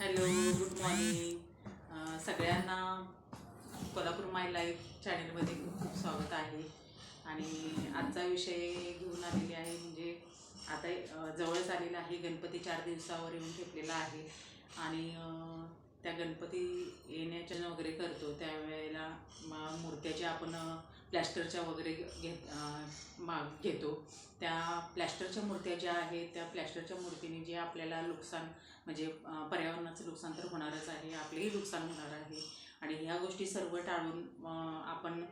Hello good morning. सगळ्यांना कोल्हापूर माय life चॅनलमध्ये खूप खूप स्वागत आहे. आणि आजचा विषय घेऊन आलेली आहे म्हणजे आता जवळच आलेला आहे गणपती चार दिवसावर येऊन ठेपलेला आहे. आणि त्या गणपती येण्याच्या वगैरे करतो त्यावेळेला मूर्त्याचे आपण प्लॅस्टरच्या वगैरे घेत माग घेतो. त्या प्लॅस्टरच्या मूर्त्या ज्या आहेत त्या प्लॅस्टरच्या मूर्तीने जे आपल्याला नुकसान म्हणजे पर्यावरणाचं नुकसान तर होणारच आहे आपलेही नुकसान होणार आहे. आणि ह्या गोष्टी सर्व टाळून आपण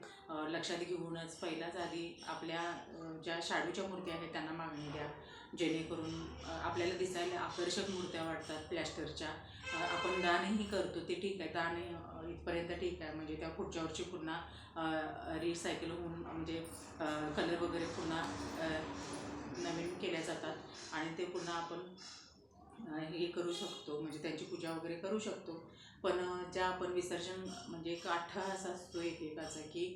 लक्षात घेऊनच पहिल्याच आधी आपल्या ज्या शाडूच्या मूर्त्या आहेत त्यांना मागणी द्या. जेणेकरून आपल्याला दिसायला आकर्षक मूर्त्या वाटतात प्लॅस्टरच्या. आपण दानही करतो ते ठीक आहे. दान इथपर्यंत ठीक आहे. म्हणजे त्या पुढच्या वर्षी पुन्हा रिसायकल होऊन म्हणजे कलर वगैरे पुन्हा नवीन केल्या जातात. आणि ते पुन्हा आपण हे करू शकतो. म्हणजे त्यांची पूजा वगैरे करू शकतो. पण ज्या आपण विसर्जन म्हणजे एक आठा असा असतो एकेकाचा की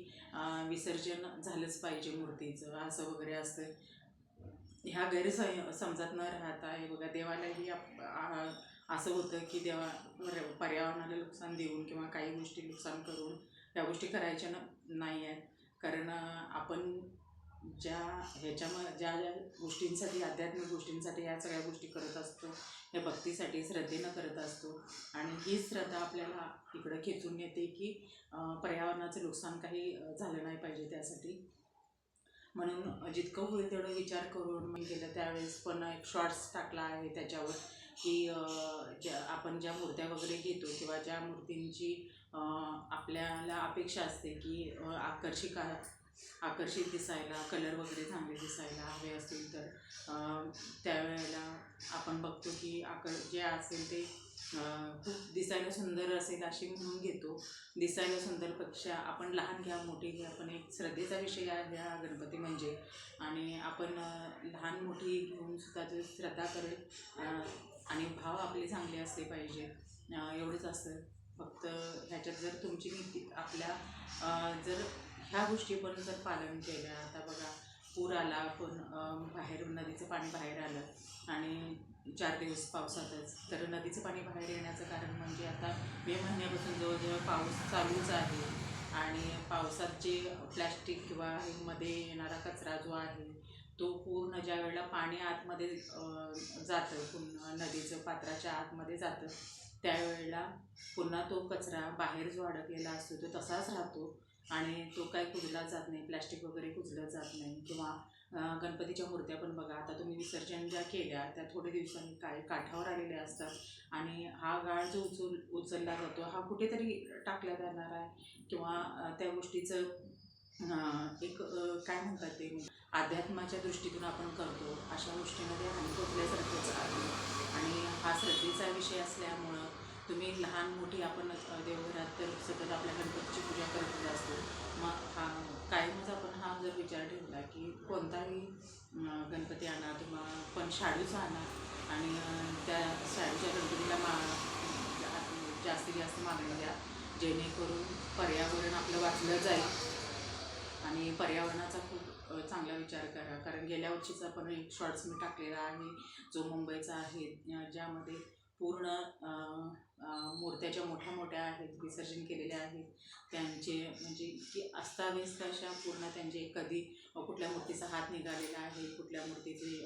विसर्जन झालंच पाहिजे मूर्तीचं. असं वगैरे असतं ह्या गैरसम समजात न राहता हे बघा देवालाही आप- असं होतं की देवा पर्यावरणाला नुकसान देऊन किंवा काही गोष्टी नुकसान करून ह्या गोष्टी करायच्या न नाही आहेत. कारण आपण ज्या ह्याच्याम ज्या ज्या गोष्टींसाठी आध्यात्मिक गोष्टींसाठी ह्या सगळ्या गोष्टी करत असतो ह्या भक्तीसाठी श्रद्धेनं करत असतो आणि ही श्रद्धा आपल्याला इकडं खेचून येते की पर्यावरणाचं नुकसान काही झालं नाही पाहिजे त्यासाठी. म्हणून जितकं होईल तेवढं विचार करून मी गेलं. त्यावेळेस पण एक शॉर्ट्स टाकला आहे त्याच्यावर की ज्या आपण ज्या मूर्त्या वगैरे घेतो किंवा ज्या मूर्तींची आपल्याला अपेक्षा असते की आकर्षिका आकर्षित दिसायला कलर वगैरे चांगले दिसायला हवे असतील तर त्यावेळेला आपण बघतो की आकर जे असेल ते खूप दिसायला सुंदर असेल अशी म्हणून घेतो. दिसायला सुंदरपेक्षा आपण लहान घ्या मोठी घ्या पण एक श्रद्धेचा विषय आहे हा गणपती म्हणजे. आणि आपण लहान मोठी घेऊन सुद्धा श्रद्धा करेल आणि भाव आपले चांगले असले पाहिजे. एवढंच असतं. फक्त ह्याच्यात जर तुमची नीती आपल्या जर ह्या गोष्टी पण जर पालन केल्या आता बघा पूर आला पण बाहेर नदीचं पाणी बाहेर आलं आणि चार दिवस पावसातच तर नदीचं पाणी बाहेर येण्याचं कारण म्हणजे आता मे महिन्यापासून जवळजवळ पाऊस चालूच आहे आणि पावसात जे प्लॅस्टिक किंवा मध्ये येणारा कचरा जो आहे तो पूर्ण ज्या वेळेला पाणी आतमध्ये जातं पुन्हा नदीचं पात्राच्या आतमध्ये जातं त्यावेळेला पुन्हा तो कचरा बाहेर जो अडकलेला असतो तो तसाच राहतो. आणि तो काय कुजला जात नाही प्लॅस्टिक वगैरे कुजलं जात नाही किंवा गणपतीच्या मूर्त्या पण बघा आता तुम्ही विसर्जन ज्या केल्या त्या थोडे दिवसांनी काय काठावर आलेल्या असतात आणि हा गाळ जो उचल उचलला जातो हा कुठेतरी टाकला जाणार आहे किंवा त्या गोष्टीचं एक काय म्हणतात ते अध्यात्माच्या दृष्टीतून आपण करतो अशा गोष्टीमध्ये हानी पोचल्यासारखंच आहे. आणि हा श्रद्धेचा विषय असल्यामुळं तुम्ही लहान मोठी आपण देवघरात तर सतत आपल्या गणपतीची पूजा करतच असतो. मग हा कायमच आपण हा जर विचार ठेवला की कोणताही गणपती आणा किंवा पण शाडूचा आणा आणि त्या शाडूच्या गणपतीला मा जास्तीत जास्त मागणी द्या. जेणेकरून पर्यावरण आपलं वाचलं जाईल. आणि पर्यावरणाचा खूप चांगला विचार करा. कारण गेल्या वर्षीचा पण एक शॉर्ट्स मी टाकलेला आहे. जो मुंबईचा आहे ज्यामध्ये पूर्ण मूर्त्याच्या मूर्त्या ज्या मोठ्या मोठ्या आहेत विसर्जन केलेल्या आहेत. त्यांचे म्हणजे की अस्ताव्यस्त अशा पूर्ण त्यांचे कधी कुठल्या मूर्तीचा हात निघालेला आहे कुठल्या मूर्तीचे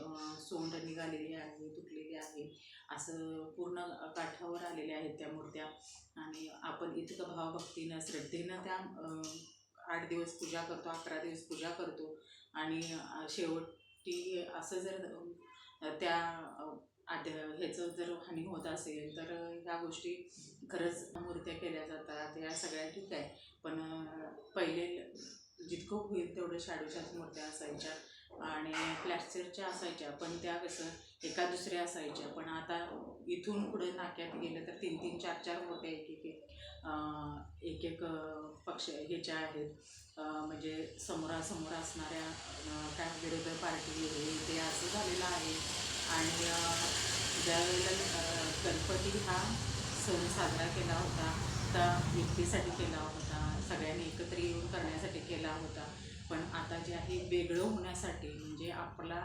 सोंड निघालेली आहे तुटलेली आहे असं पूर्ण काठावर आलेल्या आहेत त्या मूर्त्या. आणि आपण इतकं भावभक्तीनं श्रद्धेनं त्या आठ दिवस पूजा करतो अकरा दिवस पूजा करतो. आणि शेवटी असं जर त्या अ, ह्याचं जर हानी होत असेल तर ह्या गोष्टी खरंच मूर्त्या केल्या जातात ह्या सगळ्या ठीक आहे. पण पहिले जितकं होईल तेवढं शाडूच्याच मूर्त्या असायच्या. आणि प्लॅस्टरच्या असायच्या पण त्या कसं एका दुसऱ्या असायच्या. पण आता इथून पुढे नाक्यात गेलं तर तीन तीन चार चार मूर्त्या एक एक एक एक एक पक्ष ह्याच्या आहेत. म्हणजे समोरासमोर असणाऱ्या काय विरोधी पार्टी हे ते असं झालेलं आहे. आणि ज्यावेळेला गणपती हा सण साजरा केला होता त्या व्यक्तीसाठी केला होता. सगळ्यांनी एकत्र येऊन करण्यासाठी केला होता. आता जे आहे वेगळं होण्यासाठी म्हणजे आपला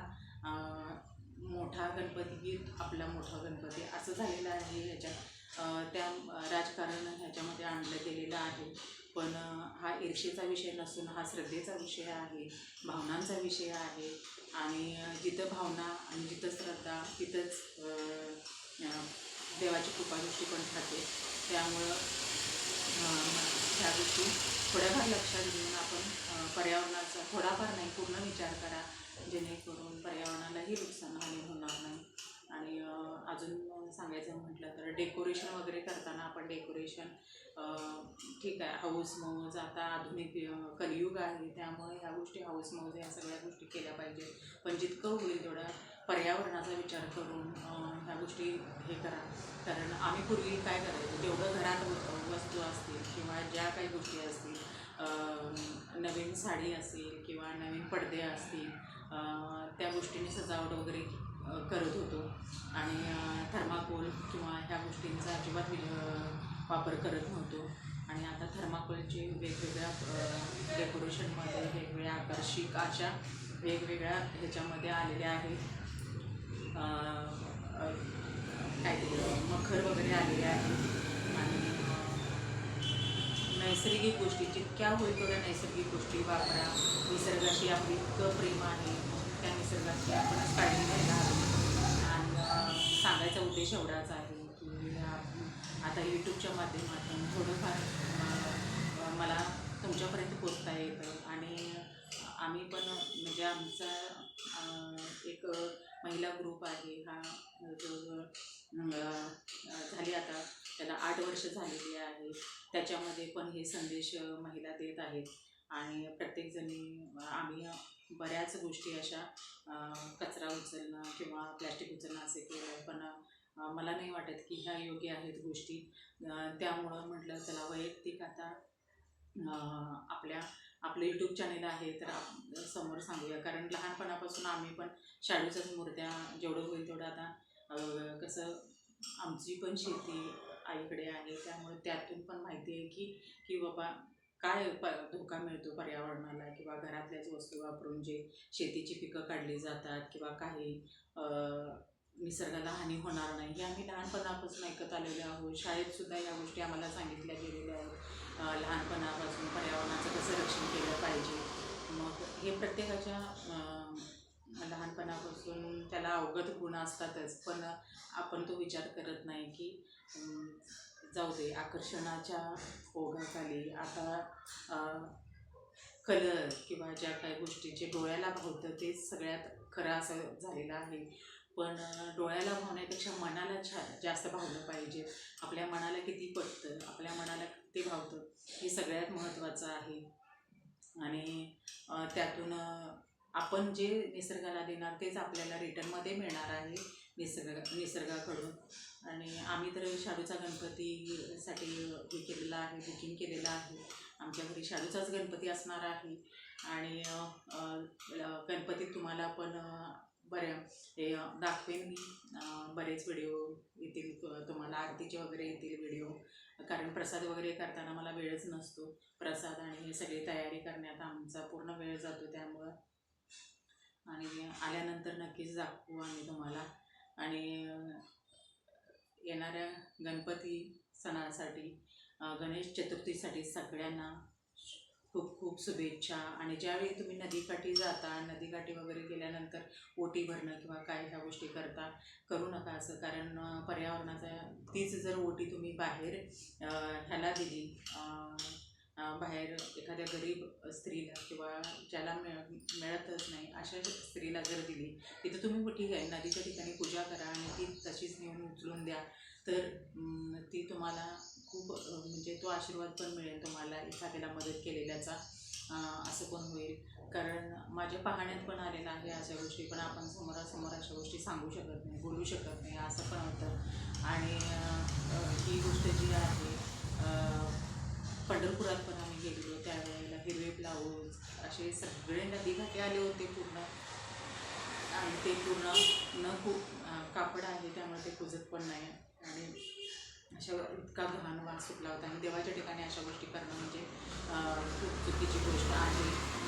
मोठा गणपती की आपला मोठा गणपती असं झालेलं आहे ह्याच्यात त्या राजकारण ह्याच्यामध्ये आणलं गेलेलं आहे. पण हा ईर्षेचा विषय नसून हा श्रद्धेचा विषय आहे भावनांचा विषय आहे. आणि जिथं भावना आणि जिथं श्रद्धा तिथंच देवाची कृपादृष्टी पण राहते. त्यामुळं गोष्टी थोड्याफार लक्षात घेऊन आपण पर्यावरणाचा थोडाफार नाही पूर्ण विचार करा जेणेकरून पर्यावरणालाही नुकसान हानी होणार नाही. आणि अजून सांगायचं म्हटलं तर डेकोरेशन वगैरे करताना आपण डेकोरेशन ठीक आहे हाऊस मौज आता आधुनिक कलियुग आहे त्यामुळे ह्या गोष्टी हाऊस मौज ह्या सगळ्या गोष्टी केल्या पाहिजेत. पण जितकं होईल तेवढा पर्यावरणाचा विचार करून ह्या गोष्टी हे करा. कारण आम्ही पूर्वी काय करायचो जेवढं घरात व- वस्तू असतील किंवा ज्या काही गोष्टी असतील नवीन साडी असेल किंवा नवीन पडदे असतील त्या गोष्टींनी सजावट वगैरे करत होतो. आणि थर्माकोल किंवा ह्या गोष्टींचा अजिबात वापर करत नव्हतो. आणि आता थर्माकोलचे वेगवेगळ्या डेकोरेशनमध्ये वेगवेगळ्या आकर्षक अशा वेगवेगळ्या ह्याच्यामध्ये आलेल्या आहेत. काय ते मखर वगैरे आलेले आहेत. आणि नैसर्गिक गोष्टी जितक्या होईल तेवढ्या नैसर्गिक गोष्टी वापरा. निसर्गाशी आपली इतकं प्रेम आहे. त्या निसर्गाची आपणच काळजी घ्यायला हवी. आणि सांगायचा उद्देश एवढाच आहे की आता यूट्यूबच्या माध्यमातून थोडंफार मला तुमच्यापर्यंत पोचता येतं. आणि आम्ही पण म्हणजे आमचा एक महिला ग्रुप आहे हा जवळजवळ झाली आता त्याला आठ वर्ष झालेली आहे. त्याच्यामध्ये पण हे संदेश महिला देत आहेत. आणि प्रत्येकजणी आम्ही बऱ्याच गोष्टी अशा कचरा उचलणं किंवा प्लॅस्टिक उचलणं असे केलं पण मला नाही वाटत की ह्या योग्य आहेत गोष्टी. त्यामुळं म्हटलं चला वैयक्तिक आता आपल्या आपलं यूट्यूब चॅनेल आहे तर समोर सांगूया. कारण लहानपणापासून आम्ही पण शाडूच्याच मूर्त्या जेवढं होईल तेवढं आता कसं आमची पण शेती आईकडे आहे. त्यामुळे त्यातून पण माहिती आहे की की बाबा काय प धोका मिळतो पर्यावरणाला किंवा घरातल्याच वस्तू वापरून जे शेतीची पिकं काढली जातात किंवा काही निसर्गाला हानी होणार नाही. हे आम्ही लहानपणापासून ऐकत आलेलो आहोत. शाळेतसुद्धा या गोष्टी आम्हाला सांगितल्या गेल्या लहानपणापासून पर्यावरणाचं कसं रक्षण केलं पाहिजे? मग हे प्रत्येकाच्या लहानपणापासून त्याला अवगत गुण असतातच. पण आपण तो विचार करत नाही की जाऊ दे आकर्षणाच्या ओघाखाली आता कलर किंवा ज्या काही गोष्टी जे डोळ्याला भावतं तेच सगळ्यात खरं असं झालेलं आहे. पण डोळ्याला भावण्यापेक्षा मनाला छा जास्त भावलं पाहिजे. आपल्या मनाला किती पटतं आपल्या मनाला किती भावतं हे सगळ्यात महत्त्वाचं आहे. आणि त्यातून आपण जे निसर्गाला देणार तेच आपल्याला रिटर्नमध्ये मिळणार आहे निसर्ग निसर्गाकडून. आणि आम्ही तर शाडूचा गणपतीसाठी हे केलेला आहे बुकिंग केलेलं आहे. आमच्या घरी शाडूचाच गणपती असणार आहे. आणि गणपतीत तुम्हाला पण बऱ्या ते दाखवेन मी. बरेच व्हिडिओ येतील तुम्हाला आरतीचे वगैरे येतील व्हिडिओ. कारण प्रसाद वगैरे करताना मला वेळच नसतो. प्रसाद आणि सगळी तयारी करण्यात आमचा पूर्ण वेळ जातो त्यामुळं. आणि आल्यानंतर नक्कीच दाखवू आम्ही तुम्हाला. आणि येणाऱ्या गणपती सणासाठी गणेश चतुर्थीसाठी सगळ्यांना खूप खूप शुभेच्छा. आणि ज्यावेळी तुम्ही नदीकाठी जाता नदीकाठी वगैरे गेल्यानंतर ओटी भरणं किंवा काय ह्या गोष्टी करता करू नका असं. कारण पर्यावरणाचा तीच जर ओटी तुम्ही बाहेर ह्याला दिली बाहेर एखाद्या गरीब स्त्रीला किंवा ज्याला मिळ मिळतच नाही अशा स्त्रीला जर दिली तिथं तुम्ही ठीक आहे नदीच्या ठिकाणी पूजा करा आणि ती तशीच नेऊन उचलून द्या तर ती तुम्हाला खूप म्हणजे तो आशीर्वाद पण मिळेल तुम्हाला एखाद्याला मदत केलेल्याचा असं पण होईल. कारण माझ्या पाहण्यात पण आलेलं आहे अशा गोष्टी पण आपण समोरासमोर अशा गोष्टी सांगू शकत नाही बोलू शकत नाही असं पण होतं. आणि ही गोष्ट जी आहे पंढरपुरात पण आम्ही गेलेलो त्यावेळेला हिरवे ब्लाऊज असे सगळे नदीकाठी आले होते पूर्ण. आणि ते पूर्ण न खूप कापड आहे त्यामुळे ते कुजत पण नाही. आणि अशा इतका घाण वास सुटला होता. आणि देवाच्या ठिकाणी अशा गोष्टी करणं म्हणजे खूप चुकीची गोष्ट आहे.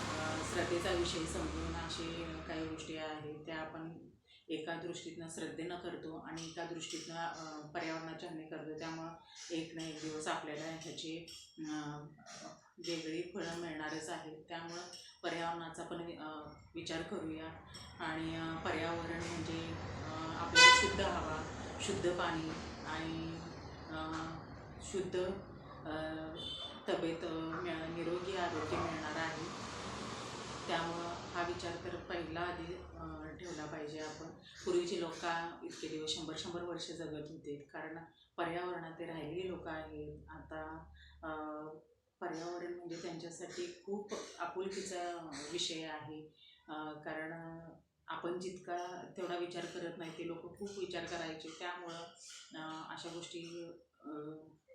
श्रद्धेचा विषय समजून असे काही गोष्टी आहेत त्या आपण एका दृष्टीतनं श्रद्धेनं करतो आणि एका दृष्टीतनं पर्यावरणाच्या पर्यावरणाची हानी करतो. त्यामुळं एक ना एक दिवस आपल्याला ह्याची वेगळी फळं मिळणारच आहेत. त्यामुळं पर्यावरणाचा पण वि- विचार करूया. आणि पर्यावरण म्हणजे आपल्याला शुद्ध हवा शुद्ध पाणी आणि शुद्ध तब्येत मिळ निरोगी आरोग्य मिळणार आहे. त्यामुळं हा विचार तर पहिला आधी ठेवला पाहिजे आपण. पूर्वीची लोक इतके दिवस शंभर शंभर वर्ष जगत होते. कारण पर्यावरणात ते राहिलेली लोक आहेत. आता पर्यावरण म्हणजे त्यांच्यासाठी खूप आपुलकीचा विषय आहे. कारण आपण जितका तेवढा विचार करत नाही ते लोक खूप विचार करायचे. त्यामुळं अशा गोष्टी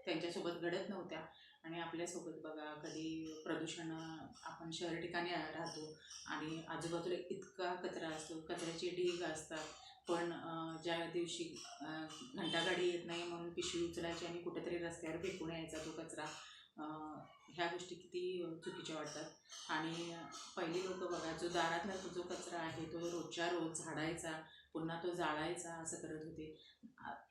त्यांच्यासोबत घडत नव्हत्या. आणि आपल्यासोबत बघा कधी प्रदूषण आपण शहर ठिकाणी राहतो आणि आजूबाजूला इतका कचरा असतो कचऱ्याची ढीग असतात. पण ज्या दिवशी घंटागाडी येत नाही म्हणून पिशवी उचलायची आणि कुठेतरी रस्त्यावर फेकून यायचा तो कचरा ह्या गोष्टी किती चुकीच्या वाटतात. आणि पहिली लोक बघा जो दारातला जो कचरा आहे तो रोजच्या रोज झाडायचा पुन्हा तो जाळायचा असं करत होते.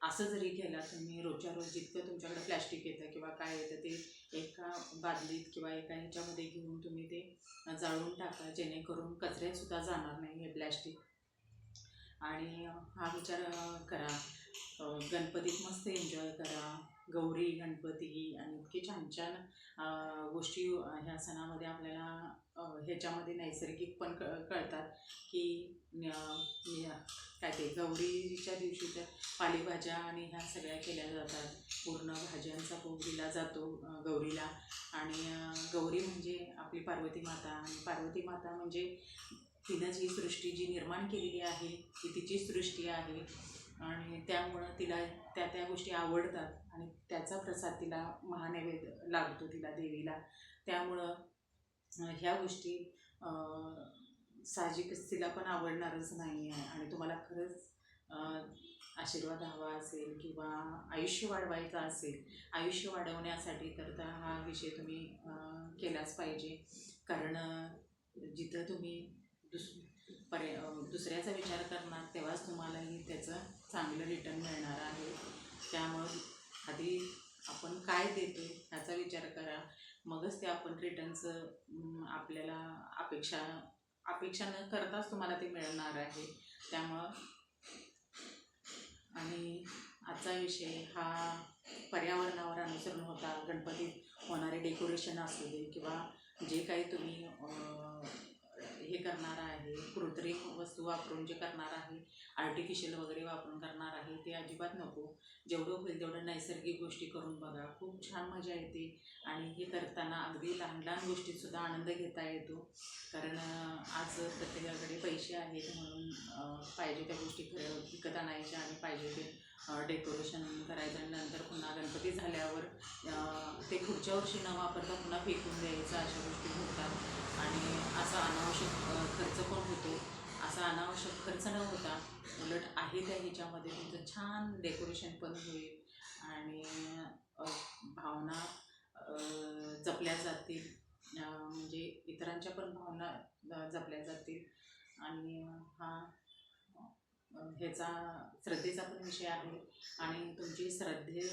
असं जरी केला तुम्ही रोजच्या रोज जितकं तुमच्याकडे प्लॅस्टिक येतं किंवा काय येतं ते एका बादलीत किंवा एका ह्याच्यामध्ये घेऊन तुम्ही ते जाळून टाका जेणेकरून कचऱ्यातसुद्धा जाणार नाही हे प्लॅस्टिक. आणि हा विचार करा. गणपतीत मस्त एन्जॉय करा. गौरी गणपती आणि इतके छान छान गोष्टी ह्या सणामध्ये आपल्याला ह्याच्यामध्ये नैसर्गिक पण क कळतात की काय ते गौरीच्या दिवशी तर पालेभाज्या आणि ह्या सगळ्या केल्या जातात. पूर्ण भाज्यांचा भोग दिला जातो गौरीला. आणि गौरी म्हणजे आपली पार्वती माता आणि पार्वती माता म्हणजे तिनं जी सृष्टी जी निर्माण केलेली आहे ती तिची सृष्टी आहे. आणि त्यामुळं तिला त्या त्या गोष्टी आवडतात आणि त्याचा प्रसाद तिला महानैवेद्य लागतो तिला देवीला. त्यामुळं ह्या गोष्टी साहजिकच तिला पण आवडणारच नाही आहे आणि तुम्हाला खरंच आशीर्वाद हवा असेल किंवा आयुष्य वाढवायचं असेल आयुष्य वाढवण्यासाठी तर तर हा विषय तुम्ही केलाच पाहिजे. कारण जिथं तुम्ही दुस पर्या दुसऱ्याचा विचार करणार तेव्हा चांगलं रिटर्न मिळणार आहे. त्यामुळं आधी आपण काय देतो ह्याचा विचार करा. मगच ते आपण रिटर्नचं आपल्याला अपेक्षा अपेक्षा न करताच तुम्हाला ते मिळणार आहे. त्यामुळं आणि आजचा विषय हा पर्यावरणावर अनुसरण होता. गणपतीत होणारे डेकोरेशन असू दे किंवा जे काही तुम्ही हे करणार आहे कृत्रिम वस्तू वापरून जे करणार आहे आर्टिफिशियल वगैरे वापरून करणार आहे ते अजिबात नको. जेवढं होईल तेवढं नैसर्गिक गोष्टी करून बघा. खूप छान मजा येते. आणि हे करताना अगदी लहान लहान गोष्टीतसुद्धा आनंद घेता येतो. कारण आज प्रत्येकाकडे पैसे आहेत म्हणून पाहिजे त्या गोष्टी विकत आणायच्या आणि पाहिजे ते डेकोरेशन करायचं आणि नंतर पुन्हा गणपती झाल्यावर ते पुढच्या वर्षी न वापरता पुन्हा फेकून द्यायचं अशा गोष्टी होतात. आणि असा अनावश्यक खर्च पण होतो. असा अनावश्यक खर्च न होता उलट आहे त्या ह्याच्यामध्ये तुमचं छान डेकोरेशन पण होईल आणि भावना जपल्या जातील. म्हणजे इतरांच्या पण भावना जपल्या जातील. आणि हा ह्याचा श्रद्धेचा पण विषय आहे. आणि तुमची श्रद्धे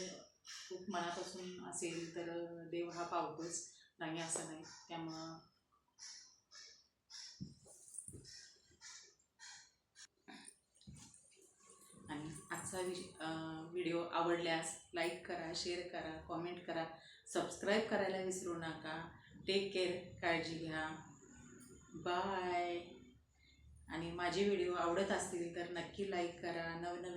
खूप मनापासून असेल तर देव हा पावतोच. नाही असं नाही. त्यामुळं आणि आजचा विष व्हिडिओ आवडल्यास लाईक करा शेअर करा कॉमेंट करा सबस्क्राईब करायला विसरू नका. टेक केअर काळजी घ्या. बाय. आणि माझे व्हिडिओ आवडत असतील तर नक्की लाईक करा. नवनवीन